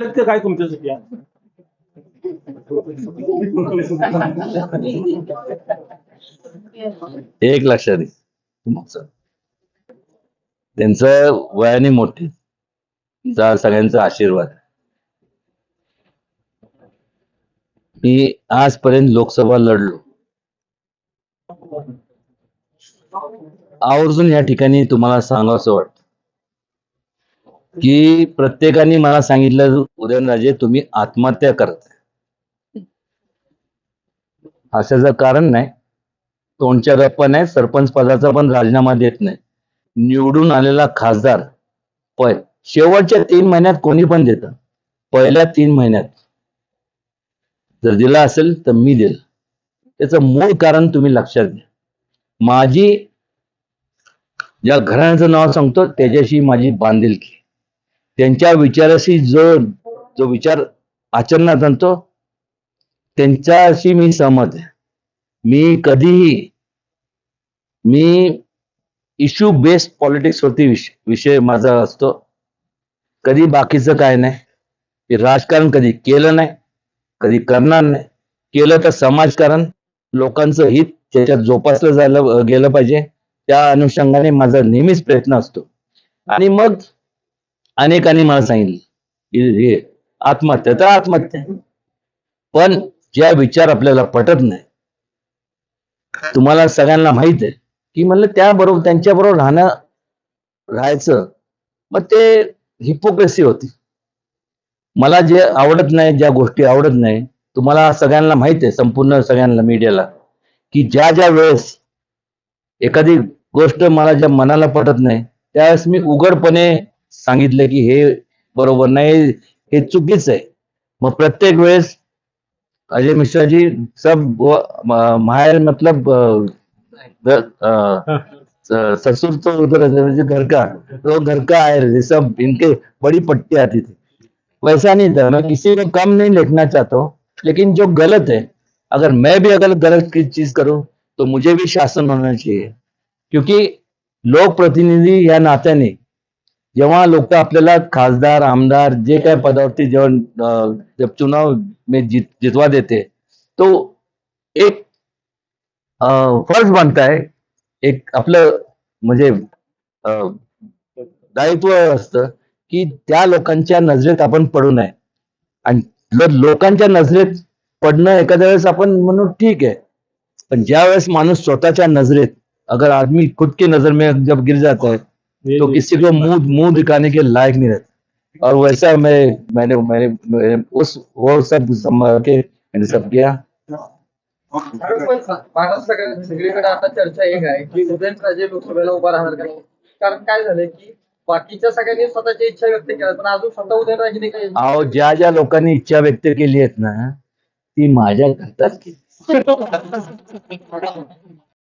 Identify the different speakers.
Speaker 1: सत्य काय तुमच्यासाठी
Speaker 2: एक लक्षात घे त्यांचं वयाने मोठे. सगळ्यांचा आशीर्वाद. मी आजपर्यंत लोकसभा लढलो. आवर्जून या ठिकाणी तुम्हाला सांगावंसं वाटतं. की प्रत्येकाने मला सांगितलं उदयनराजे तुम्ही आत्महत्या करत अशाचं कारण नाही. तोंडच्या गप्पा नाही सरपंच पदाचा पण राजीनामा देत नाही. निवडून आलेला खासदार पण शेवटच्या तीन महिन्यात कोणी पण देत. पहिल्या तीन महिन्यात. जर दिला असेल तर मी दिल त्याचं मूळ कारण तुम्ही लक्षात घ्या. माझी ज्या घराण्याचं नाव सांगतो त्याच्याशी माझी बांधिलकी. त्यांच्या विचाराशी जो जो विचार आचरणात आणतो त्यांच्याशी मी सहमत मी कधीही मी इश्यू बेस्ड पॉलिटिक्स वरती विषय विषय माझा असतो. कधी बाकीचं काय नाही. राजकारण कधी केलं नाही कधी करणार नाही. केलं तर समाजकारण लोकांचं हित त्याच्यात जोपासलं जायला गेलं पाहिजे. त्या अनुषंगाने माझा नेहमीच प्रयत्न असतो. आणि मग अनेकांनी मला सांगितलं. हे आत्महत्या तर आत्महत्या पण ज्या विचार आपल्याला पटत नाही तुम्हाला सगळ्यांना माहीत आहे. की म्हणलं त्याबरोबर त्यांच्याबरोबर राहणं राहायचं मग ते हिपोक्रेसी होती. मला जे आवडत नाही ज्या गोष्टी आवडत नाही तुम्हाला सगळ्यांना माहीत आहे संपूर्ण सगळ्यांना मीडियाला की ज्या ज्या वेळेस एखादी गोष्ट मला ज्या मनाला पटत नाही त्यावेळेस मी उघडपणे सांगितलं की हे बरोबर नाही हे चुकीचं आहे. मग प्रत्येक वेळेस अजय मिश्रा जी सब वो, म- मायर मतलब ससुर तो उधर घर का तो घर का आयर सब इनके बड़ी पट्टी आती थी। वैसा नहीं था मैं किसी को कम नहीं लिखना चाहता हूँ लेकिन जो गलत है अगर मैं भी अगर गलत की चीज करूँ तो मुझे भी शासन होना चाहिए। क्योंकि लोक प्रतिनिधी या नात्याने जेव्हा लोक आपल्याला खासदार आमदार जे काय पदावरती जेव्हा जब चुनाव में जीत जितवा देते तो एक फर्ज बनता है एक आपलं म्हणजे अं, दायित्व असतं की त्या लोकांच्या नजरेत आपण पडू नये. आणि जर लोकांच्या नजरेत पडणं एखाद्या वेळेस आपण म्हणू ठीक आहे. पण ज्या वेळेस माणूस स्वतःच्या नजरेत अगर आदमी खुद की नजर में जब गिर जाता है तो किसी को मुँह मुँह दिखाने के लायक नहीं रहता। और वैसा मैं मैंने मैंने, उस वो सब संभाल के मैंने सब किया।
Speaker 3: महाराष्ट्र सगळीकडे आता चर्चा एक आहे की उदयनराजे लोकसभेला उभा राहणार का कारण काय झालंय की बाकीच्या सगळ्यांनी स्वतःच्या इच्छा व्यक्त केल्या पण अजून स्वतः उदयनराजेने काही
Speaker 2: अहो ज्या ज्या लोकांनी इच्छा व्यक्त केली आहेत ना ती माझ्या करतात